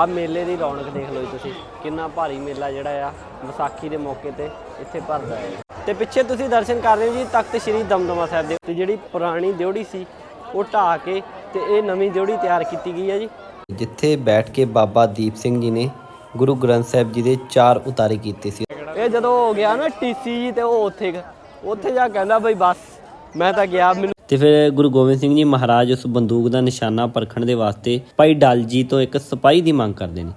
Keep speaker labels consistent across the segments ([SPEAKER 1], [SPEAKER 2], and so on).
[SPEAKER 1] ਆ ਮੇਲੇ ਦੀ ਰੌਣਕ ਦੇਖ ਲਓ ਜੀ ਤੁਸੀਂ। ਕਿੰਨਾ ਭਾਰੀ ਮੇਲਾ ਜਿਹੜਾ ਆ ਵਿਸਾਖੀ ਦੇ ਮੌਕੇ ਤੇ ਇੱਥੇ ਭਰਦਾ ਹੈ। ਤੇ ਪਿੱਛੇ ਤੁਸੀਂ ਦਰਸ਼ਨ ਕਰ ਰਹੇ ਹੋ ਜੀ ਤਖਤ ਸ੍ਰੀ ਦਮਦਮਾ ਸਾਹਿਬ ਦੇ। ਤੇ ਜਿਹੜੀ ਪੁਰਾਣੀ ਦਿਉੜੀ ਸੀ ਉਹ ਢਾਹ ਕੇ ਤੇ ਇਹ ਨਵੀਂ ਦਿਉੜੀ ਤਿਆਰ ਕੀਤੀ ਗਈ ਹੈ ਜੀ।
[SPEAKER 2] ਜਿੱਥੇ ਬੈਠ ਕੇ ਬਾਬਾ ਦੀਪ ਸਿੰਘ ਜੀ ਨੇ ਗੁਰੂ ਗ੍ਰੰਥ ਸਾਹਿਬ ਜੀ ਦੇ ਚਾਰ ਉਤਾਰੇ ਕੀਤੇ ਸੀ।
[SPEAKER 1] ਇਹ ਜਦੋਂ ਹੋ ਗਿਆ ਨਾ ਟੀਸੀ ਜੀ ਤੇ ਉਹ ਉੱਥੇ ਉੱਥੇ ਜਾ ਕਹਿੰਦਾ ਬਈ ਬਸ ਮੈਂ ਤਾਂ ਗਿਆ ਮੈਨੂੰ
[SPEAKER 2] ਤੇ ਫਿਰ ਗੁਰੂ ਗੋਬਿੰਦ ਸਿੰਘ ਜੀ ਮਹਾਰਾਜ ਉਸ ਬੰਦੂਕ ਦਾ ਨਿਸ਼ਾਨਾ ਪਰਖਣ ਦੇ ਵਾਸਤੇ ਭਾਈ ਡਲ ਜੀ ਤੋਂ ਇੱਕ ਸਿਪਾਹੀ ਦੀ ਮੰਗ ਕਰਦੇ ਨੇ।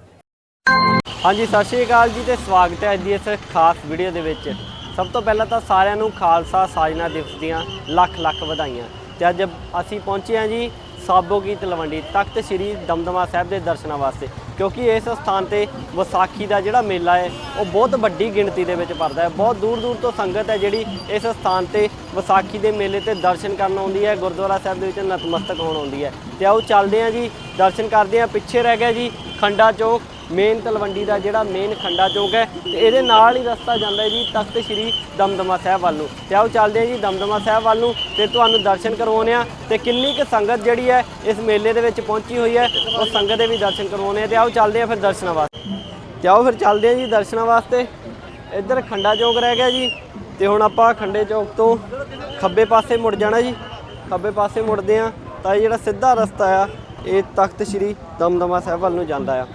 [SPEAKER 1] ਹਾਂਜੀ, ਸਤਿ ਸ਼੍ਰੀ ਅਕਾਲ ਜੀ ਤੇ ਸਵਾਗਤ ਹੈ ਅੱਜ ਦੀ ਇਸ ਖਾਸ ਵੀਡੀਓ ਦੇ ਵਿੱਚ। ਸਭ ਤੋਂ ਪਹਿਲਾਂ ਤਾਂ ਸਾਰਿਆਂ ਨੂੰ ਖਾਲਸਾ ਸਾਜਨਾ ਦਿਵਸ ਦੀਆਂ ਲੱਖ ਲੱਖ ਵਧਾਈਆਂ। ਤੇ ਅੱਜ ਅਸੀਂ ਪਹੁੰਚੇ ਹਾਂ ਜੀ ਸਾਬੋ ਕੀ ਤਲਵੰਡੀ ਤਖਤ ਸ੍ਰੀ ਦਮਦਮਾ ਸਾਹਿਬ ਦੇ ਦਰਸ਼ਨਾਂ ਵਾਸਤੇ। ਕਿਉਂਕਿ ਇਸ ਸਥਾਨ ਤੇ ਵਿਸਾਖੀ ਦਾ ਜਿਹੜਾ ਮੇਲਾ ਹੈ, ਉਹ ਬਹੁਤ ਵੱਡੀ ਗਿਣਤੀ ਦੇ ਵਿੱਚ ਭਰਦਾ ਹੈ। ਬਹੁਤ ਦੂਰ ਦੂਰ ਤੋਂ ਸੰਗਤ ਹੈ ਜਿਹੜੀ ਇਸ ਸਥਾਨ ਤੇ ਵਿਸਾਖੀ ਦੇ ਮੇਲੇ ਤੇ ਦਰਸ਼ਨ ਕਰਨ ਆਉਂਦੀ ਹੈ। ਗੁਰਦੁਆਰਾ ਸਾਹਿਬ ਦੇ ਵਿੱਚ ਨਤਮਸਤਕ ਹੋਣ ਆਉਂਦੀ ਹੈ। ਤੇ ਆਓ ਚੱਲਦੇ ਹਾਂ ਜੀ, ਦਰਸ਼ਨ ਕਰਦੇ ਹਾਂ। ਪਿੱਛੇ ਰਹਿ ਗਿਆ ਜੀ, ਖੰਡਾ ਚੌਕ। ਮੇਨ ਤਲਵੰਡੀ ਦਾ ਜਿਹੜਾ ਮੇਨ ਖੰਡਾ ਚੌਕ ਹੈ ਤੇ ਇਹਦੇ ਨਾਲ ਹੀ ਰਸਤਾ ਜਾਂਦਾ ਹੈ ਜੀ ਤਖਤ ਸ੍ਰੀ ਦਮਦਮਾ ਸਾਹਿਬ ਵੱਲ ਨੂੰ। ਤੇ ਆਓ ਚੱਲਦੇ ਹਾਂ ਜੀ ਦਮਦਮਾ ਸਾਹਿਬ ਵੱਲ ਨੂੰ ਤੇ ਤੁਹਾਨੂੰ ਦਰਸ਼ਨ ਕਰਵਾਉਂਦੇ ਆ ਤੇ ਕਿੰਨੀ ਕੁ ਸੰਗਤ ਜਿਹੜੀ ਹੈ ਇਸ ਮੇਲੇ ਦੇ ਵਿੱਚ ਪਹੁੰਚੀ ਹੋਈ ਹੈ, ਉਹ ਸੰਗਤ ਦੇ ਵੀ ਦਰਸ਼ਨ ਕਰਵਾਉਂਦੇ ਆ ਤੇ ਆਓ ਚੱਲਦੇ ਆ ਫਿਰ ਦਰਸ਼ਨਾਂ ਵਾਸਤੇ। ਤੇ ਆਓ ਫਿਰ ਚੱਲਦੇ ਆ ਜੀ ਦਰਸ਼ਨਾਂ ਵਾਸਤੇ। ਇੱਧਰ ਖੰਡਾ ਚੌਕ ਰਹਿ ਗਿਆ ਜੀ ਤੇ ਹੁਣ ਆਪਾਂ ਖੰਡੇ ਚੌਕ ਤੋਂ ਖੱਬੇ ਪਾਸੇ ਮੁੜ ਜਾਣਾ ਜੀ। ਖੱਬੇ ਪਾਸੇ ਮੁੜਦੇ ਆ ਤਾਂ ਇਹ ਜਿਹੜਾ ਸਿੱਧਾ ਰਸਤਾ ਆ, ਇਹ ਤਖਤ ਸ੍ਰੀ ਦਮਦਮਾ ਸਾਹਿਬ ਵੱਲ ਨੂੰ ਜਾਂਦਾ ਆ।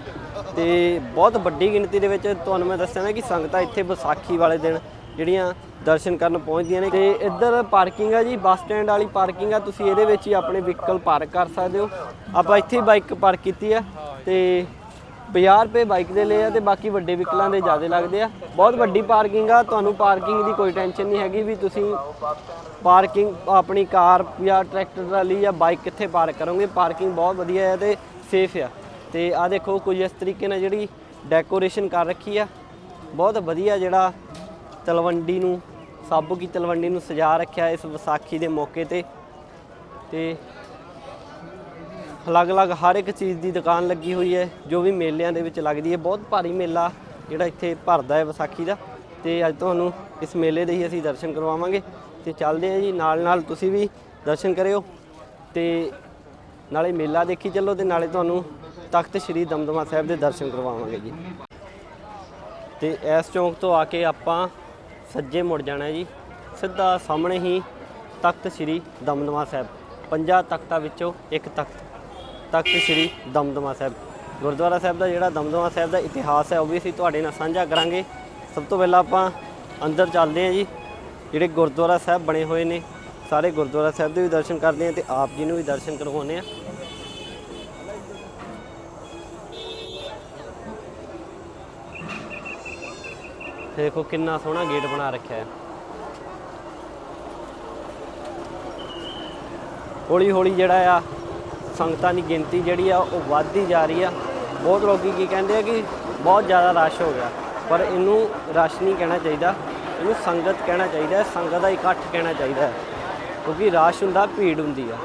[SPEAKER 1] ਤੇ ਬਹੁਤ ਵੱਡੀ ਗਿਣਤੀ ਦੇ ਵਿੱਚ ਤੁਹਾਨੂੰ ਮੈਂ ਦੱਸਿਆ ਨਾ ਕਿ ਸੰਗਤਾਂ ਇੱਥੇ ਵਿਸਾਖੀ ਵਾਲੇ ਦਿਨ ਜਿਹੜੀਆਂ ਦਰਸ਼ਨ ਕਰਨ ਪਹੁੰਚਦੀਆਂ ਨੇ ਤੇ ਇੱਧਰ ਪਾਰਕਿੰਗ ਆ ਜੀ, ਬੱਸ ਸਟੈਂਡ ਵਾਲੀ ਪਾਰਕਿੰਗ ਆ, ਤੁਸੀਂ ਇਹਦੇ ਵਿੱਚ ਹੀ ਆਪਣੇ ਵਹੀਕਲ ਪਾਰਕ ਕਰ ਸਕਦੇ ਹੋ। ਆਪਾਂ ਇੱਥੇ ਹੀ ਬਾਈਕ ਪਾਰਕ ਕੀਤੀ ਆ ਤੇ 50 ਰੁਪਏ ਬਾਈਕ ਦੇ ਲਏ ਆ ਤੇ ਬਾਕੀ ਵੱਡੇ ਵਹੀਕਲਾਂ ਦੇ ਜ਼ਿਆਦਾ ਲੱਗਦੇ ਆ। ਬਹੁਤ ਵੱਡੀ ਪਾਰਕਿੰਗ ਆ, ਤੁਹਾਨੂੰ ਪਾਰਕਿੰਗ ਦੀ ਕੋਈ ਟੈਨਸ਼ਨ ਨਹੀਂ ਹੈਗੀ ਵੀ ਤੁਸੀਂ ਪਾਰਕਿੰਗ ਆਪਣੀ ਕਾਰ ਜਾਂ ਟਰੈਕਟਰ ਟਰਾਲੀ ਜਾਂ ਬਾਈਕ ਕਿੱਥੇ ਪਾਰਕ ਕਰੋਗੇ। ਪਾਰਕਿੰਗ ਬਹੁਤ ਵਧੀਆ ਹੈ ਤੇ ਸੇਫ ਆ। ਤੇ ਆ ਦੇਖੋ ਕੁਝ ਇਸ ਤਰੀਕੇ ਨਾਲ ਜਿਹੜੀ ਡੈਕੋਰੇਸ਼ਨ ਕਰ ਰੱਖੀ ਆ। ਬਹੁਤ ਵਧੀਆ ਜਿਹੜਾ ਤਲਵੰਡੀ ਨੂੰ ਸਾਬੋ ਕੀ ਤਲਵੰਡੀ ਨੂੰ ਸਜਾ ਰੱਖਿਆ ਇਸ ਵਿਸਾਖੀ ਦੇ ਮੌਕੇ ਤੇ। ਤੇ ਅਲੱਗ-ਅਲੱਗ ਹਰ ਇੱਕ ਚੀਜ਼ ਦੀ ਦੁਕਾਨ ਲੱਗੀ ਹੋਈ ਹੈ, ਜੋ ਵੀ ਮੇਲਿਆਂ ਦੇ ਵਿੱਚ ਲੱਗਦੀ ਹੈ। ਬਹੁਤ ਭਾਰੀ ਮੇਲਾ ਜਿਹੜਾ ਇੱਥੇ ਭਰਦਾ ਹੈ ਵਿਸਾਖੀ ਦਾ। ਤੇ ਅੱਜ ਤੁਹਾਨੂੰ ਇਸ ਮੇਲੇ ਦੇ ਹੀ ਅਸੀਂ ਦਰਸ਼ਨ ਕਰਵਾਵਾਂਗੇ। ਤੇ ਚੱਲਦੇ ਹਾਂ ਜੀ ਨਾਲ ਨਾਲ ਤੁਸੀਂ ਵੀ ਦਰਸ਼ਨ ਕਰਿਓ। ਤੇ ਨਾਲੇ ਮੇਲਾ ਦੇਖੀ ਚੱਲੋ ਤੇ ਨਾਲੇ ਤੁਹਾਨੂੰ ਤਖਤ ਸ੍ਰੀ ਦਮਦਮਾ ਸਾਹਿਬ ਦੇ ਦਰਸ਼ਨ ਕਰਵਾਵਾਂਗੇ ਜੀ। ਤੇ ਇਸ ਚੌਂਕ ਤੋਂ ਆ ਕੇ ਆਪਾਂ ਸੱਜੇ ਮੁੜ ਜਾਣਾ ਜੀ। ਸਿੱਧਾ ਸਾਹਮਣੇ ਹੀ ਤਖਤ ਸ੍ਰੀ ਦਮਦਮਾ ਸਾਹਿਬ, ਪੰਜਾਂ ਤਖਤਾਂ ਵਿੱਚੋਂ ਇੱਕ ਤਖਤ ਤਖਤ ਸ੍ਰੀ ਦਮਦਮਾ ਸਾਹਿਬ। ਗੁਰਦੁਆਰਾ ਸਾਹਿਬ ਦਾ ਜਿਹੜਾ ਦਮਦਮਾ ਸਾਹਿਬ ਦਾ ਇਤਿਹਾਸ ਹੈ, ਉਹ ਵੀ ਅਸੀਂ ਤੁਹਾਡੇ ਨਾਲ ਸਾਂਝਾ ਕਰਾਂਗੇ। ਸਭ ਤੋਂ ਪਹਿਲਾਂ ਆਪਾਂ ਅੰਦਰ ਚੱਲਦੇ ਹਾਂ ਜੀ। ਜਿਹੜੇ ਗੁਰਦੁਆਰਾ ਸਾਹਿਬ ਬਣੇ ਹੋਏ ਨੇ, ਸਾਰੇ ਗੁਰਦੁਆਰਾ ਸਾਹਿਬ ਦੇ ਵੀ ਦਰਸ਼ਨ ਕਰਦੇ ਹਾਂ ਤੇ ਆਪ ਜੀ ਨੂੰ ਵੀ ਦਰਸ਼ਨ ਕਰਵਾਉਂਦੇ ਹਾਂ। ਤੇ ਦੇਖੋ ਕਿੰਨਾ ਸੋਹਣਾ ਗੇਟ ਬਣਾ ਰੱਖਿਆ ਹੈ। ਹੌਲੀ ਹੌਲੀ ਜਿਹੜਾ ਆ, ਸੰਗਤਾਂ ਦੀ ਗਿਣਤੀ ਜਿਹੜੀ ਆ, ਉਹ ਵੱਧਦੀ ਜਾ ਰਹੀ ਆ। ਬਹੁਤ ਲੋਕੀ ਕੀ ਕਹਿੰਦੇ ਆ ਕਿ ਬਹੁਤ ਜ਼ਿਆਦਾ ਰਸ਼ ਹੋ ਗਿਆ, ਪਰ ਇਹਨੂੰ ਰਸ਼ ਨਹੀਂ ਕਹਿਣਾ ਚਾਹੀਦਾ। ਇਹਨੂੰ ਸੰਗਤ ਕਹਿਣਾ ਚਾਹੀਦਾ ਸੰਗਤ ਦਾ ਇਕੱਠ ਕਹਿਣਾ ਚਾਹੀਦਾ ਕਿਉਂਕਿ ਰਸ਼ ਹੁੰਦਾ, ਭੀੜ ਹੁੰਦੀ ਆ।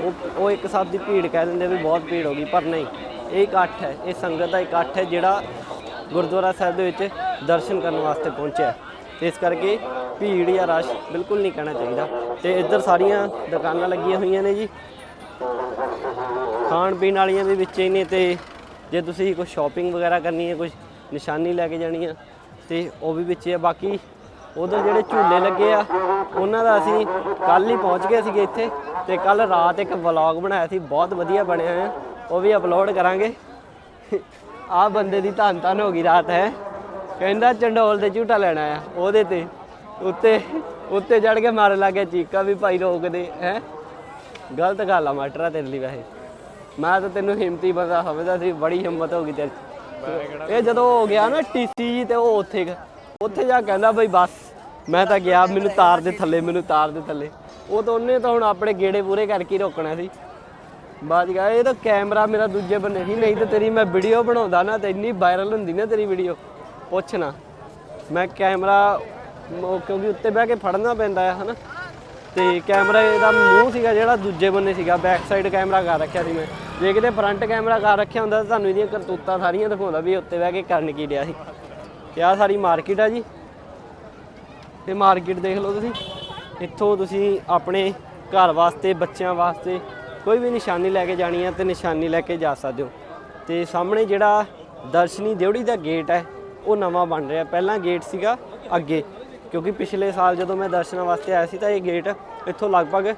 [SPEAKER 1] ਉਹ ਉਹ ਇੱਕ ਹਿਸਾਬ ਦੀ ਭੀੜ ਕਹਿ ਦਿੰਦੇ ਵੀ ਬਹੁਤ ਭੀੜ ਹੋ ਗਈ, ਪਰ ਨਹੀਂ। ਇਹ ਇਕੱਠ ਹੈ, ਇਹ ਸੰਗਤ ਦਾ ਇਕੱਠ ਹੈ ਜਿਹੜਾ ਗੁਰਦੁਆਰਾ ਸਾਹਿਬ ਦੇ ਵਿੱਚ ਦਰਸ਼ਨ ਕਰਨ ਵਾਸਤੇ ਪਹੁੰਚਿਆ ਤੇ ਇਸ ਕਰਕੇ ਭੀੜ ਜਾਂ ਰਸ਼ ਬਿਲਕੁਲ ਨਹੀਂ ਕਹਿਣਾ ਚਾਹੀਦਾ। ਤੇ ਇੱਧਰ ਸਾਰੀਆਂ ਦੁਕਾਨਾਂ ਲੱਗੀਆਂ ਹੋਈਆਂ ਨੇ ਜੀ। ਖਾਣ ਪੀਣ ਵਾਲੀਆਂ ਵੀ ਵਿੱਚ ਹੀ ਨੇ ਤੇ ਜੇ ਤੁਸੀਂ ਕੁਝ ਸ਼ਾਪਿੰਗ ਵਗੈਰਾ ਕਰਨੀ ਹੈ ਕੁਝ ਨਿਸ਼ਾਨੀ ਲੈ ਕੇ ਜਾਣੀ ਆ, ਤੇ ਉਹ ਵੀ ਵਿੱਚ ਹੀ ਆ। ਬਾਕੀ ਉਧਰ ਜਿਹੜੇ ਝੂਲੇ ਲੱਗੇ ਆ, ਉਹਨਾਂ ਦਾ ਅਸੀਂ ਕੱਲ ਹੀ ਪਹੁੰਚ ਗਏ ਸੀਗੇ ਇੱਥੇ ਤੇ ਕੱਲ ਰਾਤ ਇੱਕ ਵਲੌਗ ਬਣਾਇਆ ਸੀ। ਬਹੁਤ ਵਧੀਆ ਬਣਿਆ ਹੈ ਉਹ ਵੀ ਅਪਲੋਡ ਕਰਾਂਗੇ। ਆਹ ਬੰਦੇ ਦੀ ਧੰਨ ਧੰਨ ਹੋ ਗਈ ਰਾਤ, ਹੈ। ਕਹਿੰਦਾ ਚੰਡੋਲ ਤੇ ਝੂਟਾ ਲੈਣਾ ਆ ਉਹਦੇ ਤੇ। ਉੱਤੇ ਉੱਤੇ ਚੜ ਕੇ ਮਾਰਨ ਗਿਆ, ਚੀਕਾ ਵੀ ਭਾਈ ਰੋਕਦੇ, ਹੈ? ਗਲਤ ਗੱਲ ਆ ਮਾਸਟਰਾ ਤੇਰੇ ਲਈ ਵੈਸੇ। ਮੈਂ ਤਾਂ ਤੈਨੂੰ ਹਿੰਮਤੀ ਬੰਦਾ ਸਮਝਦਾ ਸੀ, ਬੜੀ ਹਿੰਮਤ ਹੋ ਗਈ ਤੇਰੇ ਇਹ ਜਦੋਂ ਹੋ ਗਿਆ ਨਾ ਟੀਸੀ ਜੀ ਤੇ ਉਹ ਉੱਥੇ ਉੱਥੇ ਜਾ ਕਹਿੰਦਾ ਬਈ ਬਸ, ਮੈਂ ਤਾਂ ਗਿਆ ਮੈਨੂੰ ਤਾਰ ਦੇ ਥੱਲੇ, ਮੈਨੂੰ ਤਾਰ ਦੇ ਥੱਲੇ। ਉਹ ਤਾਂ ਉਹਨੇ ਤਾਂ ਹੁਣ ਆਪਣੇ ਗੇੜੇ ਪੂਰੇ ਕਰਕੇ ਰੋਕਣਾ ਸੀ। ਬਾਜ ਗਿਆ ਇਹ ਤਾਂ ਕੈਮਰਾ ਮੇਰਾ ਦੂਜੇ ਬੰਨੇ ਸੀ, ਨਹੀਂ ਤਾਂ ਤੇਰੀ ਮੈਂ ਵੀਡੀਓ ਬਣਾਉਂਦਾ ਨਾ ਤੇ ਇੰਨੀ ਵਾਇਰਲ ਹੁੰਦੀ ਨਾ ਤੇਰੀ ਵੀਡੀਓ। ਪੁੱਛ ਨਾ ਮੈਂ ਕੈਮਰਾ ਕਿਉਂਕਿ ਉੱਤੇ ਬਹਿ ਕੇ ਫੜਨਾ ਪੈਂਦਾ ਹੈ, ਹਨਾ? ਤੇ ਕੈਮਰਾ ਇਹਦਾ ਮੂੰਹ ਸੀਗਾ ਜਿਹੜਾ, ਦੂਜੇ ਬੰਨੇ ਸੀਗਾ ਬੈਕ ਸਾਈਡ ਕੈਮਰਾ ਕਰ ਰੱਖਿਆ ਸੀ ਮੈਂ। ਜੇ ਕਿਤੇ ਫਰੰਟ ਕੈਮਰਾ ਕਰ ਰੱਖਿਆ ਹੁੰਦਾ ਤਾਂ ਤੁਹਾਨੂੰ ਇਹਦੀਆਂ ਕਰਤੂਤਾਂ ਸਾਰੀਆਂ ਦਿਖਾਉਂਦਾ ਵੀ ਉੱਤੇ ਬਹਿ ਕੇ ਕਰਨ ਕੀ ਡਿਆ ਸੀ। ਤੇ ਆਹ ਸਾਰੀ ਮਾਰਕੀਟ ਆ ਜੀ। ਤੇ ਮਾਰਕੀਟ ਦੇਖ ਲਓ ਤੁਸੀਂ। ਇੱਥੋਂ ਤੁਸੀਂ ਆਪਣੇ ਘਰ ਵਾਸਤੇ, ਬੱਚਿਆਂ ਵਾਸਤੇ ਕੋਈ ਵੀ ਨਿਸ਼ਾਨੀ ਲੈ ਕੇ ਜਾਣੀ ਹੈ ਤੇ ਨਿਸ਼ਾਨੀ ਲੈ ਕੇ ਜਾ ਸਕਦੇ ਹੋ। ਤੇ ਸਾਹਮਣੇ ਜਿਹੜਾ ਦਰਸ਼ਨੀ ਦਿਉੜੀ ਦਾ ਗੇਟ ਹੈ ਉਹ ਨਵਾਂ ਬਣ ਰਿਹਾ। ਪਹਿਲਾਂ ਗੇਟ ਸੀਗਾ ਅੱਗੇ, ਕਿਉਂਕਿ ਪਿਛਲੇ ਸਾਲ ਜਦੋਂ ਮੈਂ ਦਰਸ਼ਨਾਂ ਵਾਸਤੇ ਆਇਆ ਸੀ ਤਾਂ ਇਹ ਗੇਟ ਇੱਥੋਂ ਲਗਭਗ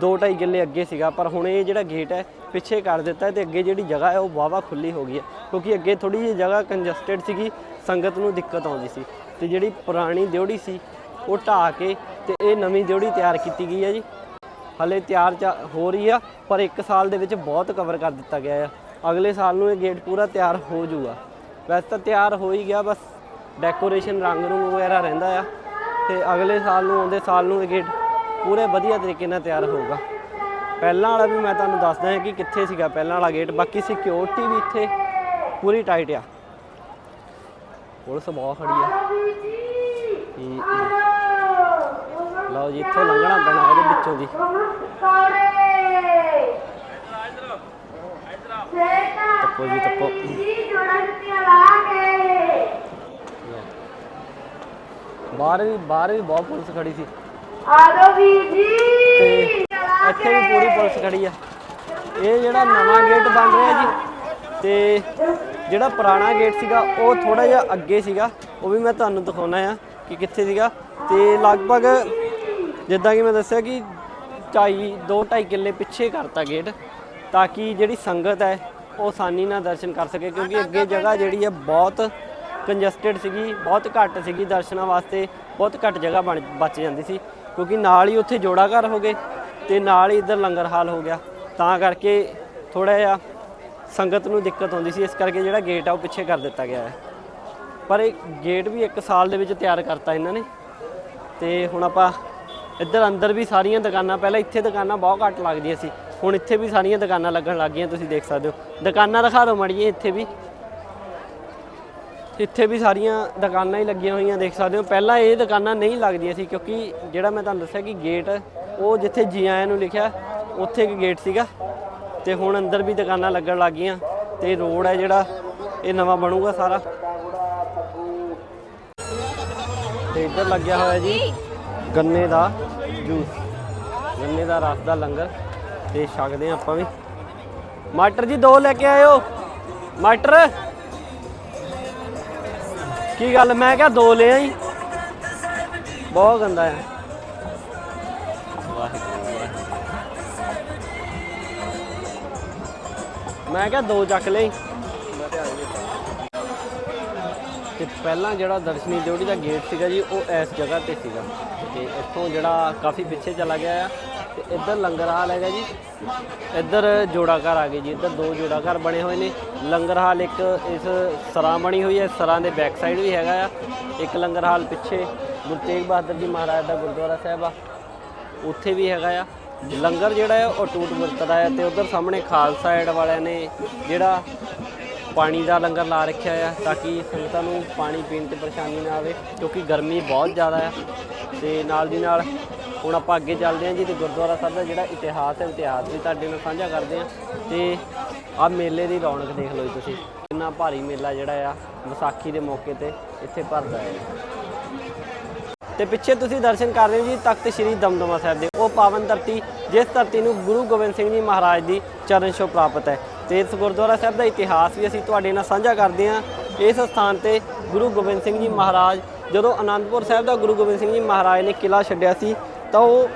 [SPEAKER 1] 2.5 ਕਿੱਲੇ ਅੱਗੇ ਸੀਗਾ। ਪਰ ਹੁਣ ਇਹ ਜਿਹੜਾ ਗੇਟ ਹੈ, ਪਿੱਛੇ ਕਰ ਦਿੱਤਾ ਹੈ ਤੇ ਅੱਗੇ ਜਿਹੜੀ ਜਗ੍ਹਾ ਹੈ, ਉਹ ਵਾਵਾ ਖੁੱਲੀ ਹੋ ਗਈ ਹੈ। ਕਿਉਂਕਿ ਅੱਗੇ ਥੋੜੀ ਜਿਹੀ ਜਗ੍ਹਾ ਕੰਜਸਟਡ ਸੀਗੀ, ਸੰਗਤ ਨੂੰ ਦਿੱਕਤ ਆਉਂਦੀ ਸੀ। ਤੇ ਜਿਹੜੀ ਪੁਰਾਣੀ ਦਿਉੜੀ ਸੀ, ਉਹ ਢਾਹ ਕੇ ਤੇ ਇਹ ਨਵੀਂ ਦਿਉੜੀ ਤਿਆਰ ਕੀਤੀ ਗਈ ਹੈ ਜੀ। ਹਲੇ ਤਿਆਰ ਚ ਹੋ ਰਹੀ ਆ, ਪਰ 1 ਸਾਲ ਦੇ ਵਿੱਚ ਬਹੁਤ ਕਵਰ ਕਰ ਦਿੱਤਾ ਗਿਆ ਆ। ਅਗਲੇ ਸਾਲ ਨੂੰ ਇਹ ਗੇਟ ਪੂਰਾ ਤਿਆਰ ਹੋ ਜਾਊਗਾ। ਵੈਸੇ ਤਾਂ ਤਿਆਰ ਹੋ ਹੀ ਗਿਆ ਬਸ ਡੈਕੋਰੇਸ਼ਨ ਰੰਗ ਰੂੰਗ ਵਗੈਰਾ ਰਹਿੰਦਾ ਆ। ਤੇ ਅਗਲੇ ਸਾਲ ਨੂੰ ਆਉਂਦੇ ਸਾਲ ਨੂੰ ਇਹ ਗੇਟ ਪੂਰੇ ਵਧੀਆ ਤਰੀਕੇ ਨਾਲ ਤਿਆਰ ਹੋਊਗਾ। ਪਹਿਲਾਂ ਵਾਲਾ ਵੀ ਮੈਂ ਤੁਹਾਨੂੰ ਦੱਸਦਾ ਹਾਂ ਕਿ ਕਿੱਥੇ ਸੀਗਾ ਪਹਿਲਾਂ ਵਾਲਾ ਗੇਟ ਬਾਕੀ ਸਿਕਿਉਰਿਟੀ ਵੀ ਇੱਥੇ ਪੂਰੀ ਟਾਈਟ ਆ। ਪੁਲਿਸ ਬਹੁਤ ਖੜੀ ਆ। ਲਓ ਜੀ ਇੱਥੋਂ ਲੰਘਣਾ ਪੈਣਾ ਇਹਦੇ ਵਿੱਚੋਂ ਦੀ
[SPEAKER 3] ਤੱਪੋ
[SPEAKER 1] ਜੀ, ਤੱਪੋ। ਬਾਹਰ ਵੀ ਬਾਹਰ ਵੀ ਬਹੁਤ ਪੁਲਿਸ ਖੜੀ ਸੀ।
[SPEAKER 3] ਆਦੋ ਵੀਰ ਜੀ।
[SPEAKER 1] ਇੱਥੇ ਵੀ ਪੂਰੀ ਪੁਲਿਸ ਖੜੀ ਆ। ਇਹ ਜਿਹੜਾ ਨਵਾਂ ਗੇਟ ਬਣ ਰਿਹਾ ਜੀ ਤੇ ਜਿਹੜਾ ਪੁਰਾਣਾ ਗੇਟ ਸੀਗਾ ਉਹ ਥੋੜਾ ਜਿਹਾ ਅੱਗੇ ਸੀਗਾ। ਉਹ ਵੀ ਮੈਂ ਤੁਹਾਨੂੰ ਦਿਖਾਉਣਾ ਆ ਕਿ ਕਿੱਥੇ ਸੀਗਾ। ਤੇ ਲਗਭਗ ਜਿੱਦਾਂ ਕਿ ਮੈਂ ਦੱਸਿਆ ਕਿ ਢਾਈ ਦੋ ਢਾਈ ਕਿੱਲੇ ਪਿੱਛੇ ਕਰਤਾ ਗੇਟ। ਤਾਂ ਕਿ ਜਿਹੜੀ ਸੰਗਤ ਹੈ ਉਹ ਆਸਾਨੀ ਨਾਲ ਦਰਸ਼ਨ ਕਰ ਸਕੇ ਕਿਉਂਕਿ ਅੱਗੇ ਜਗ੍ਹਾ ਜਿਹੜੀ ਹੈ ਬਹੁਤ ਕੰਜਸਟਡ ਸੀਗੀ ਬਹੁਤ ਘੱਟ ਸੀਗੀ ਦਰਸ਼ਨਾਂ ਵਾਸਤੇ ਬਹੁਤ ਘੱਟ ਜਗ੍ਹਾ ਬਣ ਬਚ ਜਾਂਦੀ ਸੀ ਕਿਉਂਕਿ ਨਾਲ ਹੀ ਉੱਥੇ ਜੋੜਾ ਘਰ ਹੋ ਗਏ ਤੇ ਨਾਲ ਹੀ ਇੱਧਰ ਲੰਗਰ ਹਾਲ ਹੋ ਗਿਆ। ਤਾਂ ਕਰਕੇ ਥੋੜਾ ਜਿਹਾ ਸੰਗਤ ਨੂੰ ਦਿੱਕਤ ਆਉਂਦੀ ਸੀ ਇਸ ਕਰਕੇ ਜਿਹੜਾ ਗੇਟ ਆ ਉਹ ਪਿੱਛੇ ਕਰ ਦਿੱਤਾ ਗਿਆ ਹੈ। ਪਰ ਇਹ ਗੇਟ ਵੀ 1 ਸਾਲ ਦੇ ਵਿੱਚ ਤਿਆਰ ਕਰਤਾ ਇਹਨਾਂ ਨੇ। ਤੇ ਹੁਣ ਆਪਾਂ ਇੱਧਰ ਅੰਦਰ ਵੀ ਸਾਰੀਆਂ ਦੁਕਾਨਾਂ ਪਹਿਲਾਂ ਇੱਥੇ ਦੁਕਾਨਾਂ ਬਹੁਤ ਘੱਟ ਲੱਗਦੀਆਂ ਸੀ ਹੁਣ ਇੱਥੇ ਵੀ ਸਾਰੀਆਂ ਦੁਕਾਨਾਂ ਲੱਗਣ ਲੱਗ ਗਈਆਂ, ਤੁਸੀਂ ਦੇਖ ਸਕਦੇ ਹੋ। ਦੁਕਾਨਾਂ ਦਿਖਾ ਦਿਓ ਮੜੀਏ ਇੱਥੇ ਵੀ। ਇੱਥੇ ਵੀ ਸਾਰੀਆਂ ਦੁਕਾਨਾਂ ਹੀ ਲੱਗੀਆਂ ਹੋਈਆਂ, ਦੇਖ ਸਕਦੇ ਹੋ। ਪਹਿਲਾਂ ਇਹ ਦੁਕਾਨਾਂ ਨਹੀਂ ਲੱਗਦੀਆਂ ਸੀ, ਕਿਉਂਕਿ ਜਿਹੜਾ ਮੈਂ ਤੁਹਾਨੂੰ ਦੱਸਿਆ ਕਿ ਗੇਟ, ਉਹ ਜਿੱਥੇ ਜੀ ਆਇਆਂ ਨੂੰ ਲਿਖਿਆ, ਉੱਥੇ ਇੱਕ ਗੇਟ ਸੀਗਾ। ਤੇ ਹੁਣ ਅੰਦਰ ਵੀ ਦੁਕਾਨਾਂ ਲੱਗਣ ਲੱਗ ਗਈਆਂ, ਤੇ ਰੋਡ ਹੈ ਜਿਹੜਾ, ਇਹ ਨਵਾਂ ਬਣੂਗਾ ਸਾਰਾ। ਤੇ ਇੱਧਰ ਲੱਗਿਆ ਹੋਇਆ ਜੀ, ਗੰਨੇ ਦਾ ਜੂਸ। ਗੰਨੇ ਦਾ ਰਸ ਦਾ ਲੰਗਰ। ਤੇ ਛਕਦੇ ਹਾਂ ਆਪਾਂ ਵੀ। ਮਾਸਟਰ ਜੀ, ਦੋ ਲੈ ਕੇ ਆਇਓ। ਮਾਸਟਰ, ਕੀ ਗੱਲ? ਮੈਂ ਕਿਹਾ ਦੋ ਲੈ ਆਈ। ਬਹੁਤ ਗੰਦਾ ਹੈ। ਮੈਂ ਕਿਹਾ ਦੋ ਚੱਕ ਲਈ। ਤੇ ਪਹਿਲਾਂ ਜਿਹੜਾ ਦਰਸ਼ਨੀ ਦਿਉੜੀ ਦਾ ਗੇਟ ਸੀਗਾ ਜੀ, ਉਹ ਇਸ ਜਗ੍ਹਾ ਤੇ ਸੀਗਾ। ਤੇ ਇੱਥੋਂ ਜਿਹੜਾ ਕਾਫੀ ਪਿੱਛੇ ਚਲਾ ਗਿਆ ਆ। ਤੇ ਇੱਧਰ ਲੰਗਰ ਹਾਲ ਹੈਗਾ ਜੀ। ਇੱਧਰ ਜੋੜਾ ਘਰ ਆ ਗਏ ਜੀ। ਇੱਧਰ ਦੋ ਜੋੜਾ ਘਰ ਬਣੇ ਹੋਏ ਨੇ। ਲੰਗਰ ਹਾਲ ਇੱਕ ਇਸ ਸਰਾਂ ਬਣੀ ਹੋਈ ਹੈ। ਸਰਾਂ ਦੇ ਬੈਕ ਸਾਈਡ ਵੀ ਹੈਗਾ ਆ। ਇੱਕ ਲੰਗਰ ਹਾਲ ਪਿੱਛੇ ਗੁਰੂ ਤੇਗ ਬਹਾਦਰ ਜੀ ਮਹਾਰਾਜ ਦਾ ਗੁਰਦੁਆਰਾ ਸਾਹਿਬ ਆ। ਉੱਥੇ ਵੀ ਹੈਗਾ ਆ। ਲੰਗਰ ਜਿਹੜਾ ਹੈ ਉਹ ਟੂਟ ਵਰਤਦਾ ਹੈ ਤੇ ਉਧਰ ਸਾਹਮਣੇ ਖਾਲਸਾ ਏਡ ਵਾਲਿਆਂ ਨੇ ਜਿਹੜਾ ਪਾਣੀ ਦਾ ਲੰਗਰ ਲਾ ਰੱਖਿਆ ਆ ਤਾਂ ਕਿ ਸੰਗਤਾਂ ਨੂੰ ਪਾਣੀ ਪੀਣ ਤੇ ਪਰੇਸ਼ਾਨੀ ਨਾ ਆਵੇ, ਕਿਉਂਕਿ ਗਰਮੀ ਬਹੁਤ ਜ਼ਿਆਦਾ ਆ। ਤੇ ਨਾਲ ਦੀ ਨਾਲ ਹੁਣ ਆਪਾਂ ਅੱਗੇ ਚੱਲਦੇ ਹਾਂ ਜੀ ਤੇ ਗੁਰਦੁਆਰਾ ਸਾਹਿਬ ਦਾ ਜਿਹੜਾ ਇਤਿਹਾਸ ਹੈ, ਇਤਿਹਾਸ ਵੀ ਤੁਹਾਡੇ ਨਾਲ ਸਾਂਝਾ ਕਰਦੇ ਹਾਂ। ਤੇ ਆਹ ਮੇਲੇ ਦੀ ਰੌਣਕ ਦੇਖ ਲਓ ਜੀ ਤੁਸੀਂ। ਕਿੰਨਾ ਭਾਰੀ ਮੇਲਾ ਜਿਹੜਾ ਆ, ਵਿਸਾਖੀ ਦੇ ਮੌਕੇ ਤੇ ਇੱਥੇ ਭਰਦਾ ਹੈ ਤੇ ਪਿੱਛੇ ਤੁਸੀਂ ਦਰਸ਼ਨ ਕਰ ਰਹੇ ਹੋ ਜੀ ਤਖਤ ਸ੍ਰੀ ਦਮਦਮਾ ਸਾਹਿਬ ਦੇ। ਉਹ ਪਾਵਨ ਧਰਤੀ, ਜਿਸ ਧਰਤੀ ਨੂੰ ਗੁਰੂ ਗੋਬਿੰਦ ਸਿੰਘ ਜੀ ਮਹਾਰਾਜ ਦੀ ਚਰਨ ਛੋਹ ਪ੍ਰਾਪਤ ਹੈ। ਤੇ ਇਸ ਗੁਰਦੁਆਰਾ ਸਾਹਿਬ ਦਾ ਇਤਿਹਾਸ ਵੀ ਅਸੀਂ ਤੁਹਾਡੇ ਨਾਲ ਸਾਂਝਾ ਕਰਦੇ ਹਾਂ। ਇਸ ਸਥਾਨ ਤੇ ਗੁਰੂ ਗੋਬਿੰਦ ਸਿੰਘ ਜੀ ਮਹਾਰਾਜ, ਜਦੋਂ ਆਨੰਦਪੁਰ ਸਾਹਿਬ ਦਾ ਗੁਰੂ ਗੋਬਿੰਦ ਸਿੰਘ ਜੀ ਮਹਾਰਾਜ ਨੇ ਕਿਲਾ ਛੱਡਿਆ ਸੀ, ਤਾਂ ਉਹ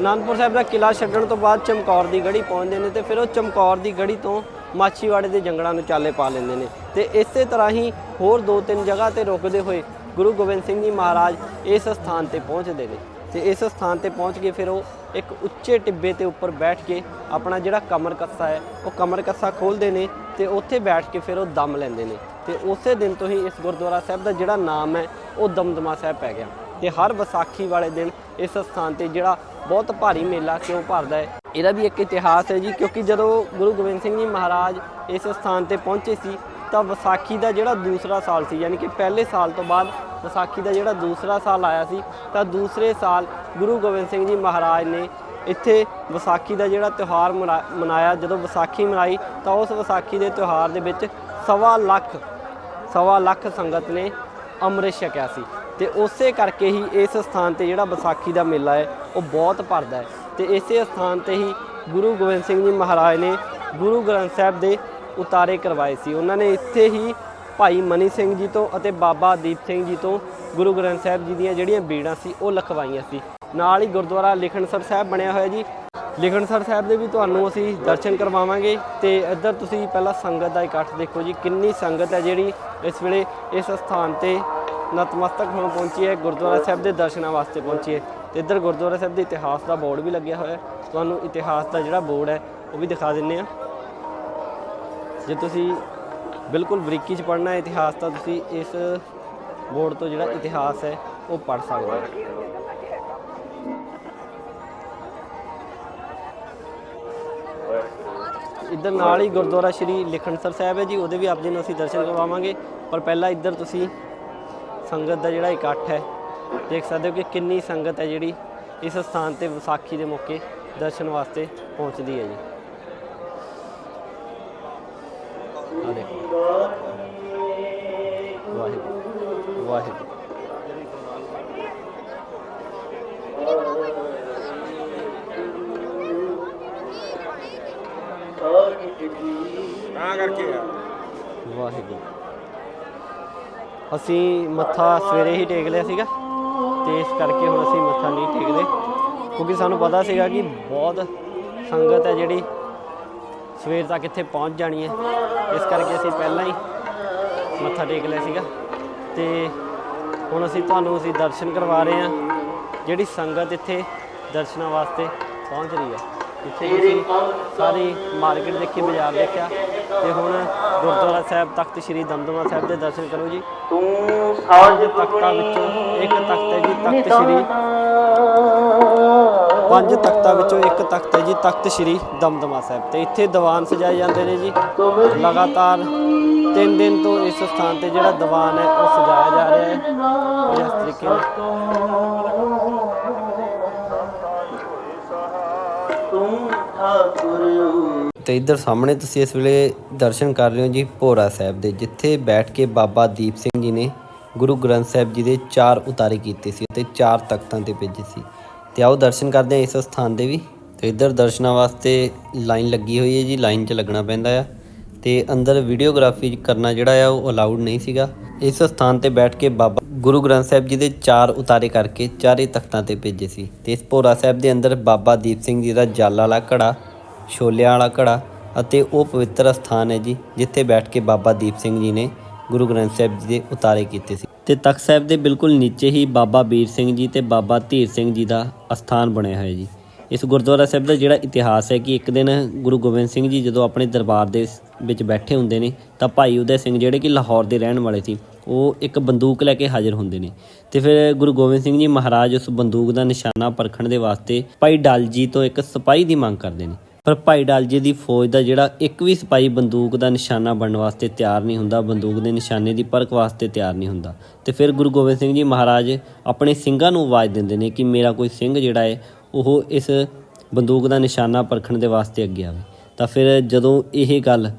[SPEAKER 1] ਆਨੰਦਪੁਰ ਸਾਹਿਬ ਦਾ ਕਿਲਾ ਛੱਡਣ ਤੋਂ ਬਾਅਦ ਚਮਕੌਰ ਦੀ ਗੜੀ ਪਹੁੰਚਦੇ ਨੇ ਤੇ ਫਿਰ ਉਹ ਚਮਕੌਰ ਦੀ ਗੜੀ ਤੋਂ ਮਾਛੀਵਾੜੇ ਦੇ ਜੰਗਲਾਂ ਨੂੰ ਚਾਲੇ ਪਾ ਲੈਂਦੇ ਨੇ। ਤੇ ਇਸੇ ਤਰ੍ਹਾਂ ਹੀ ਹੋਰ ਦੋ ਤਿੰਨ ਜਗ੍ਹਾ ਤੇ ਰੁਕਦੇ ਹੋਏ ਗੁਰੂ ਗੋਬਿੰਦ ਸਿੰਘ ਜੀ ਮਹਾਰਾਜ ਇਸ ਸਥਾਨ ਤੇ ਪਹੁੰਚਦੇ ਨੇ। ਤੇ ਇਸ ਸਥਾਨ ਤੇ ਪਹੁੰਚ ਕੇ ਫਿਰ ਉਹ ਇੱਕ ਉੱਚੇ ਟਿੱਬੇ ਤੇ ਉੱਪਰ ਬੈਠ ਕੇ ਆਪਣਾ ਜਿਹੜਾ ਕਮਰ ਕੱਸਾ ਹੈ, ਉਹ ਕਮਰ ਕੱਸਾ ਖੋਲਦੇ ਨੇ ਤੇ ਉੱਥੇ ਬੈਠ ਕੇ ਫਿਰ ਉਹ ਦਮ ਲੈਂਦੇ ਨੇ। ਤੇ ਉਸੇ ਦਿਨ ਤੋਂ ਹੀ ਇਸ ਗੁਰਦੁਆਰਾ ਸਾਹਿਬ ਦਾ ਜਿਹੜਾ ਨਾਮ ਹੈ, ਉਹ ਦਮਦਮਾ ਸਾਹਿਬ ਪੈ ਗਿਆ। ਤੇ ਹਰ ਵਿਸਾਖੀ ਵਾਲੇ ਦਿਨ ਇਸ ਸਥਾਨ ਤੇ ਜਿਹੜਾ ਬਹੁਤ ਭਾਰੀ ਮੇਲਾ ਕਿਉਂ ਭਰਦਾ ਹੈ, ਇਹਦਾ ਵੀ ਇੱਕ ਇਤਿਹਾਸ ਹੈ ਜੀ, ਕਿਉਂਕਿ ਜਦੋਂ ਗੁਰੂ ਗੋਬਿੰਦ ਸਿੰਘ ਜੀ ਮਹਾਰਾਜ ਇਸ ਸਥਾਨ ਤੇ ਪਹੁੰਚੇ ਸੀ, ਤਾਂ ਵਿਸਾਖੀ ਦਾ ਜਿਹੜਾ ਦੂਸਰਾ ਸਾਲ ਸੀ, ਯਾਨੀ ਕਿ ਪਹਿਲੇ ਸਾਲ ਤੋਂ ਬਾਅਦ ਵਿਸਾਖੀ ਦਾ ਜਿਹੜਾ ਦੂਸਰਾ ਸਾਲ ਆਇਆ ਸੀ, ਤਾਂ ਦੂਸਰੇ ਸਾਲ ਗੁਰੂ ਗੋਬਿੰਦ ਸਿੰਘ ਜੀ ਮਹਾਰਾਜ ਨੇ ਇੱਥੇ ਵਿਸਾਖੀ ਦਾ ਜਿਹੜਾ ਤਿਉਹਾਰ ਮਨਾ- ਮਨਾਇਆ। ਜਦੋਂ ਵਿਸਾਖੀ ਮਨਾਈ, ਤਾਂ ਉਸ ਵਿਸਾਖੀ ਦੇ ਤਿਉਹਾਰ ਦੇ ਵਿੱਚ ਸਵਾ ਲੱਖ ਸਵਾ ਲੱਖ ਸੰਗਤ ਨੇ ਅੰਮ੍ਰਿਤ ਛਕਿਆ ਸੀ। ਤੇ ਉਸੇ ਕਰਕੇ ਹੀ ਇਸ ਸਥਾਨ ਤੇ ਜਿਹੜਾ ਵਿਸਾਖੀ ਦਾ ਮੇਲਾ ਹੈ, ਉਹ ਬਹੁਤ ਭਰਦਾ ਹੈ। ਤੇ ਇਸੇ ਸਥਾਨ ਤੇ ਹੀ ਗੁਰੂ ਗੋਬਿੰਦ ਸਿੰਘ ਜੀ ਮਹਾਰਾਜ ਨੇ ਗੁਰੂ ਗ੍ਰੰਥ ਸਾਹਿਬ ਦੇ ਉਤਾਰੇ ਕਰਵਾਏ ਸੀ। ਉਹਨਾਂ ਨੇ ਇੱਥੇ ਹੀ ਭਾਈ ਮਨੀ ਸਿੰਘ ਜੀ ਤੋਂ ਅਤੇ ਬਾਬਾ ਦੀਪ ਸਿੰਘ ਜੀ ਤੋਂ ਗੁਰੂ ਗ੍ਰੰਥ ਸਾਹਿਬ ਜੀ ਦੀਆਂ ਜਿਹੜੀਆਂ ਬੀੜਾਂ ਸੀ, ਉਹ ਲਖਵਾਈਆਂ ਸੀ। ਨਾਲ ਹੀ ਗੁਰਦੁਆਰਾ ਲਿਖਣਸਰ ਸਾਹਿਬ ਬਣਿਆ ਹੋਇਆ ਜੀ। ਲਿਖਣਸਰ ਸਾਹਿਬ ਦੇ ਵੀ ਤੁਹਾਨੂੰ ਅਸੀਂ ਦਰਸ਼ਨ ਕਰਵਾਵਾਂਗੇ ਤੇ ਇੱਧਰ ਤੁਸੀਂ ਪਹਿਲਾਂ ਸੰਗਤ ਦਾ ਇਕੱਠ ਦੇਖੋ ਜੀ, ਕਿੰਨੀ ਸੰਗਤ ਹੈ ਜਿਹੜੀ ਇਸ ਵੇਲੇ ਇਸ ਸਥਾਨ ਤੇ ਨਤਮਸਤਕ ਹੋਣ ਪਹੁੰਚੀ ਹੈ, ਗੁਰਦੁਆਰਾ ਸਾਹਿਬ ਦੇ ਦਰਸ਼ਨਾਂ ਵਾਸਤੇ ਪਹੁੰਚੀ ਹੈ। ਤੇ ਇੱਧਰ ਗੁਰਦੁਆਰਾ ਸਾਹਿਬ ਦੇ ਇਤਿਹਾਸ ਦਾ ਬੋਰਡ ਵੀ ਲੱਗਿਆ ਹੋਇਆ ਹੈ। ਤੁਹਾਨੂੰ ਇਤਿਹਾਸ ਦਾ ਜਿਹੜਾ ਬੋਰਡ ਹੈ, ਉਹ ਵੀ ਦਿਖਾ ਦਿੰਨੇ ਆ ਜੇ ਤੁਸੀਂ ਬਿਲਕੁਲ ਬਰੀਕੀ 'ਚ ਪੜ੍ਹਨਾ ਇਤਿਹਾਸ ਤਾਂ ਤੁਸੀਂ ਇਸ ਬੋਰਡ ਤੋਂ ਜਿਹੜਾ ਇਤਿਹਾਸ ਹੈ, ਉਹ ਪੜ੍ਹ ਸਕਦੇ ਹੋ। ਇੱਧਰ ਨਾਲ ਹੀ ਗੁਰਦੁਆਰਾ ਸ਼੍ਰੀ ਲਿਖਣਸਰ ਸਾਹਿਬ ਹੈ ਜੀ, ਉਹਦੇ ਵੀ ਆਪ ਜੀ ਨੂੰ ਅਸੀਂ ਦਰਸ਼ਨ ਕਰਵਾਵਾਂਗੇ। ਪਰ ਪਹਿਲਾਂ ਇੱਧਰ ਤੁਸੀਂ ਸੰਗਤ ਦਾ ਜਿਹੜਾ ਇਕੱਠ ਹੈ, ਦੇਖ ਸਕਦੇ ਹੋ ਕਿ ਕਿੰਨੀ ਸੰਗਤ ਹੈ ਜਿਹੜੀ ਇਸ ਸਥਾਨ ਤੇ ਵਿਸਾਖੀ ਦੇ ਮੌਕੇ ਦਰਸ਼ਨ ਵਾਸਤੇ ਪਹੁੰਚਦੀ ਹੈ ਜੀ। ਆ ਦੇਖੋ। ਵਾਹਿਗੁਰੂ। ਵਾਹਿਗੁਰੂ।
[SPEAKER 4] ਤਾਂ ਕਰਕੇ ਆ।
[SPEAKER 1] ਵਾਹਿਗੁਰੂ। ਅਸੀਂ ਮੱਥਾ ਸਵੇਰੇ ਹੀ ਟੇਕ ਲਿਆ ਸੀਗਾ ਤੇ ਇਸ ਕਰਕੇ ਹੁਣ ਅਸੀਂ ਮੱਥਾ ਨਹੀਂ ਟੇਕਦੇ। ਕਿਉਂਕਿ ਸਾਨੂੰ ਪਤਾ ਸੀਗਾ ਕਿ ਬਹੁਤ ਸੰਗਤ ਹੈ ਜਿਹੜੀ ਸਵੇਰ ਤੱਕ ਇੱਥੇ ਪਹੁੰਚ ਜਾਣੀ ਹੈ। ਇਸ ਕਰਕੇ ਅਸੀਂ ਪਹਿਲਾਂ ਹੀ ਮੱਥਾ ਟੇਕ ਲਿਆ ਸੀਗਾ। ਤੇ ਹੁਣ ਅਸੀਂ ਤੁਹਾਨੂੰ ਅਸੀਂ ਦਰਸ਼ਨ ਕਰਵਾ ਰਹੇ ਹਾਂ। ਜਿਹੜੀ ਸੰਗਤ ਇੱਥੇ ਦਰਸ਼ਨਾਂ ਵਾਸਤੇ ਪਹੁੰਚ ਰਹੀ ਹੈ। ਇੱਥੇ ਤੁਸੀਂ ਸਾਰੀ ਮਾਰਕੀਟ ਦੇਖੀ, ਬਾਜ਼ਾਰ ਦੇਖਿਆ। ਤੇ ਹੁਣ ਗੁਰਦੁਆਰਾ ਸਾਹਿਬ ਤਖਤ ਸ੍ਰੀ ਦਮਦਮਾ ਸਾਹਿਬ ਦੇ ਦਰਸ਼ਨ ਕਰੋ ਜੀ।
[SPEAKER 5] ਤੂੰ
[SPEAKER 1] ਪੰਜ ਤਖਤਾਂ ਵਿੱਚੋਂ ਇੱਕ ਤਖਤ ਹੈ ਜੀ, ਤਖਤ ਸ੍ਰੀ ਪੰਜ ਤਖਤਾਂ ਵਿੱਚੋਂ ਇੱਕ ਤਖਤ ਹੈ ਜੀ, ਤਖਤ ਸ੍ਰੀ ਦਮਦਮਾ ਸਾਹਿਬ ਤੇ ਇੱਥੇ ਦੀਵਾਨ ਸਜਾਏ ਜਾਂਦੇ ਨੇ ਜੀ। ਲਗਾਤਾਰ ਤਿੰਨ ਦਿਨ ਤੋਂ ਇਸ ਸਥਾਨ ਤੇ ਜਿਹੜਾ ਦੀਵਾਨ ਹੈ, ਉਹ ਸਜਾਇਆ ਜਾ ਰਿਹਾ ਹੈ। ਇਸ ਤਰੀਕੇ ਨਾਲ
[SPEAKER 5] ਤੂੰ ਠਾਕੁਰ
[SPEAKER 2] ਤੇ ਇੱਧਰ ਸਾਹਮਣੇ ਤੁਸੀਂ ਇਸ ਵੇਲੇ ਦਰਸ਼ਨ ਕਰ ਰਹੇ ਹੋ ਜੀ ਭੋਰਾ ਸਾਹਿਬ ਦੇ, ਜਿੱਥੇ ਬੈਠ ਕੇ ਬਾਬਾ ਦੀਪ ਸਿੰਘ ਜੀ ਨੇ ਗੁਰੂ ਗ੍ਰੰਥ ਸਾਹਿਬ ਜੀ ਦੇ ਚਾਰ ਉਤਾਰੇ ਕੀਤੇ ਸੀ ਤੇ ਚਾਰ ਤਖਤਾਂ ਤੇ ਭੇਜੇ ਸੀ। ਤੇ ਆਓ ਦਰਸ਼ਨ ਕਰਦੇ ਹਾਂ ਇਸ ਸਥਾਨ ਦੇ ਵੀ। ਤੇ ਇੱਧਰ ਦਰਸ਼ਨਾਂ ਵਾਸਤੇ ਲਾਈਨ ਲੱਗੀ ਹੋਈ ਹੈ ਜੀ, ਲਾਈਨ 'ਚ ਲੱਗਣਾ ਪੈਂਦਾ ਆ। ਤੇ ਅੰਦਰ ਵੀਡੀਓਗ੍ਰਾਫੀ ਕਰਨਾ ਜਿਹੜਾ ਆ, ਉਹ ਅਲਾਉਡ ਨਹੀਂ ਸੀਗਾ। ਇਸ ਸਥਾਨ ਤੇ ਬੈਠ ਕੇ ਬਾਬਾ ਗੁਰੂ ਗ੍ਰੰਥ ਸਾਹਿਬ ਜੀ ਦੇ ਚਾਰ ਉਤਾਰੇ ਕਰਕੇ ਚਾਰੇ ਤਖਤਾਂ ਤੇ ਭੇਜੇ ਸੀ। ਤੇ ਇਸ ਭੋਰਾ ਸਾਹਿਬ ਦੇ ਅੰਦਰ ਬਾਬਾ ਦੀਪ ਸਿੰਘ ਜੀ ਦਾ ਜਲ ਵਾਲਾ ਘੜਾ, ਛੋਲਿਆਂ ਵਾਲਾ ਘੜਾ ਅਤੇ ਉਹ ਪਵਿੱਤਰ ਸਥਾਨ ਹੈ ਜੀ, ਜਿੱਥੇ ਬੈਠ ਕੇ ਬਾਬਾ ਦੀਪ ਸਿੰਘ ਜੀ ਨੇ ਗੁਰੂ ਗ੍ਰੰਥ ਸਾਹਿਬ ਜੀ ਦੇ ਉਤਾਰੇ ਕੀਤੇ ਸੀ। ਤੇ ਤਖਤ ਸਾਹਿਬ ਦੇ ਬਿਲਕੁਲ ਨੀਚੇ ਹੀ ਬਾਬਾ ਵੀਰ ਸਿੰਘ ਜੀ ਤੇ ਬਾਬਾ ਧੀਰ ਸਿੰਘ ਜੀ ਦਾ ਅਸਥਾਨ ਬਣਿਆ ਹੋਇਆ ਜੀ। ਇਸ ਗੁਰਦੁਆਰਾ ਸਾਹਿਬ ਦਾ ਜਿਹੜਾ ਇਤਿਹਾਸ ਹੈ ਕਿ ਇੱਕ ਦਿਨ ਗੁਰੂ ਗੋਬਿੰਦ ਸਿੰਘ ਜੀ ਜਦੋਂ ਆਪਣੇ ਦਰਬਾਰ ਦੇ ਵਿੱਚ ਬੈਠੇ ਹੁੰਦੇ ਨੇ, ਤਾਂ ਭਾਈ ਉਦੈ ਸਿੰਘ ਜਿਹੜੇ ਕਿ ਲਾਹੌਰ ਦੇ ਰਹਿਣ ਵਾਲੇ ਸੀ, ਉਹ ਇੱਕ ਬੰਦੂਕ ਲੈ ਕੇ ਹਾਜ਼ਰ ਹੁੰਦੇ ਨੇ। ਤੇ ਫਿਰ ਗੁਰੂ ਗੋਬਿੰਦ ਸਿੰਘ ਜੀ ਮਹਾਰਾਜ ਉਸ ਬੰਦੂਕ ਦਾ ਨਿਸ਼ਾਨਾ ਪਰਖਣ ਦੇ ਵਾਸਤੇ ਭਾਈ ਡਲ ਜੀ ਤੋਂ ਇੱਕ ਸਿਪਾਹੀ ਦੀ ਮੰਗ ਕਰਦੇ ਨੇ। ਪਰ ਭਾਈ ਡਾਲ ਜੀ ਦੀ ਫੌਜ ਦਾ ਜਿਹੜਾ ਇੱਕ ਵੀ ਸਿਪਾਹੀ ਬੰਦੂਕ ਦਾ ਨਿਸ਼ਾਨਾ ਬਣਨ ਵਾਸਤੇ ਤਿਆਰ ਨਹੀਂ ਹੁੰਦਾ, ਬੰਦੂਕ ਦੇ ਨਿਸ਼ਾਨੇ ਦੀ ਪਰਖ ਵਾਸਤੇ ਤਿਆਰ ਨਹੀਂ ਹੁੰਦਾ। ਤੇ ਫਿਰ ਗੁਰੂ ਗੋਬਿੰਦ ਸਿੰਘ ਜੀ ਮਹਾਰਾਜ ਆਪਣੇ ਸਿੰਘਾਂ ਨੂੰ ਆਵਾਜ਼ ਦਿੰਦੇ ਨੇ ਕਿ ਮੇਰਾ ਕੋਈ ਸਿੰਘ ਜਿਹੜਾ ਹੈ ਉਹ ਇਸ ਬੰਦੂਕ ਦਾ ਨਿਸ਼ਾਨਾ ਪਰਖਣ ਦੇ ਵਾਸਤੇ ਅੱਗੇ ਆਵੇ। ਤਾਂ ਫਿਰ ਜਦੋਂ ਇਹ ਗੱਲ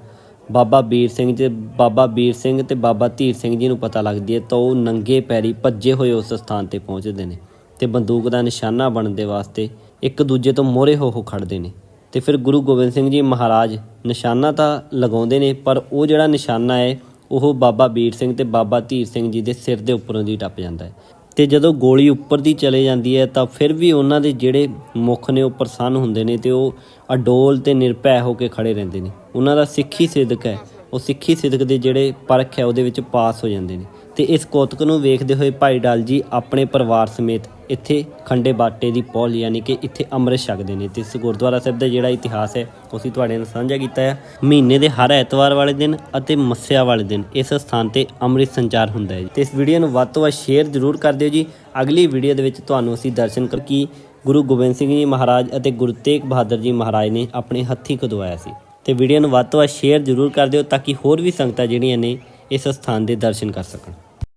[SPEAKER 2] ਬਾਬਾ ਵੀਰ ਸਿੰਘ ਤੇ ਬਾਬਾ ਵੀਰ ਸਿੰਘ ਤੇ ਬਾਬਾ ਧੀਰ ਸਿੰਘ ਜੀ ਨੂੰ ਪਤਾ ਲੱਗਦੀ ਹੈ ਤਾਂ ਉਹ ਨੰਗੇ ਪੈਰੀ ਭੱਜੇ ਹੋਏ ਉਸ ਸਥਾਨ ਤੇ ਪਹੁੰਚਦੇ ਨੇ ਤੇ ਬੰਦੂਕ ਦਾ ਨਿਸ਼ਾਨਾ ਬਣਨ ਦੇ ਵਾਸਤੇ ਇੱਕ ਦੂਜੇ ਤੋਂ ਮੋਹਰੇ ਹੋ ਹੋ ਖੜਦੇ ਨੇ। ਤੇ ਫਿਰ ਗੁਰੂ ਗੋਬਿੰਦ ਸਿੰਘ ਜੀ ਮਹਾਰਾਜ ਨਿਸ਼ਾਨਾ ਤਾਂ ਲਗਾਉਂਦੇ ਨੇ, ਪਰ ਉਹ ਜਿਹੜਾ ਨਿਸ਼ਾਨਾ ਹੈ, ਉਹ ਬਾਬਾ ਵੀਰ ਸਿੰਘ ਤੇ ਬਾਬਾ ਧੀਰ ਸਿੰਘ ਜੀ ਦੇ ਸਿਰ ਦੇ ਉੱਪਰੋਂ ਦੀ ਟੱਪ ਜਾਂਦਾ ਹੈ। ਤੇ ਜਦੋਂ ਗੋਲੀ ਉੱਪਰ ਦੀ ਚਲੇ ਜਾਂਦੀ ਹੈ, ਤਾਂ ਫਿਰ ਵੀ ਉਹਨਾਂ ਦੇ ਜਿਹੜੇ ਮੁਖ ਨੇ, ਉਹ ਪ੍ਰਸੰਨ ਹੁੰਦੇ ਨੇ ਤੇ ਉਹ ਅਡੋਲ ਤੇ ਨਿਰਭੈ ਹੋ ਕੇ ਖੜੇ ਰਹਿੰਦੇ ਨੇ। ਉਹਨਾਂ ਦਾ ਸਿੱਖੀ ਸਿਦਕ ਹੈ। ਉਹ ਸਿੱਖੀ ਸਿਦਕ ਦੇ ਜਿਹੜੇ ਪਰਖ ਹੈ, ਉਹਦੇ ਵਿੱਚ ਪਾਸ ਹੋ ਜਾਂਦੇ ਨੇ। ਤੇ ਇਸ ਕੋਤਕ ਨੂੰ ਵੇਖਦੇ ਹੋਏ ਭਾਈ ਡਾਲ ਜੀ ਆਪਣੇ ਪਰਿਵਾਰ ਸਮੇਤ ਇੱਥੇ ਖੰਡੇ ਬਾਟੇ ਦੀ ਪੌਲ ਯਾਨੀ ਕਿ ਇੱਥੇ ਅੰਮ੍ਰਿਤ ਛਕਦੇ ਨੇ ਤੇ ਇਸ ਗੁਰਦੁਆਰਾ ਸਾਹਿਬ ਦਾ ਜਿਹੜਾ ਇਤਿਹਾਸ ਹੈ, ਉਹ ਅਸੀਂ ਤੁਹਾਡੇ ਨਾਲ ਸਾਂਝਾ ਕੀਤਾ ਹੈ। ਮਹੀਨੇ ਦੇ ਹਰ ਐਤਵਾਰ ਵਾਲੇ ਦਿਨ ਅਤੇ ਮੱਸਿਆ ਵਾਲੇ ਦਿਨ ਇਸ ਸਥਾਨ ਤੇ ਅੰਮ੍ਰਿਤ ਸੰਚਾਰ ਹੁੰਦਾ ਹੈ ਜੀ। ਤੇ ਇਸ ਵੀਡੀਓ ਨੂੰ ਵੱਧ ਤੋਂ ਵੱਧ ਸ਼ੇਅਰ ਜ਼ਰੂਰ ਕਰ ਦਿਓ ਜੀ। ਅਗਲੀ ਵੀਡੀਓ ਦੇ ਵਿੱਚ ਤੁਹਾਨੂੰ ਅਸੀਂ ਦਰਸ਼ਨ ਕਰ ਕੀ ਗੁਰੂ ਗੋਬਿੰਦ ਸਿੰਘ ਜੀ ਮਹਾਰਾਜ ਅਤੇ ਗੁਰੂ ਤੇਗ ਬਹਾਦਰ ਜੀ ਮਹਾਰਾਜ ਨੇ ਆਪਣੇ ਹੱਥੀਂ ਖੁਦਵਾਇਆ ਸੀ। ਤੇ ਵੀਡੀਓ ਨੂੰ ਵੱਧ ਤੋਂ ਵੱਧ ਸ਼ੇਅਰ ਜ਼ਰੂਰ ਕਰ ਦਿਓ ਤਾਂ ਕਿ ਹੋਰ ਵੀ ਸੰਗਤਾਂ ਜਿਹੜੀਆਂ ਨੇ ਇਸ ਸਥਾਨ ਦੇ ਦਰਸ਼ਨ ਕਰ ਸਕਣ।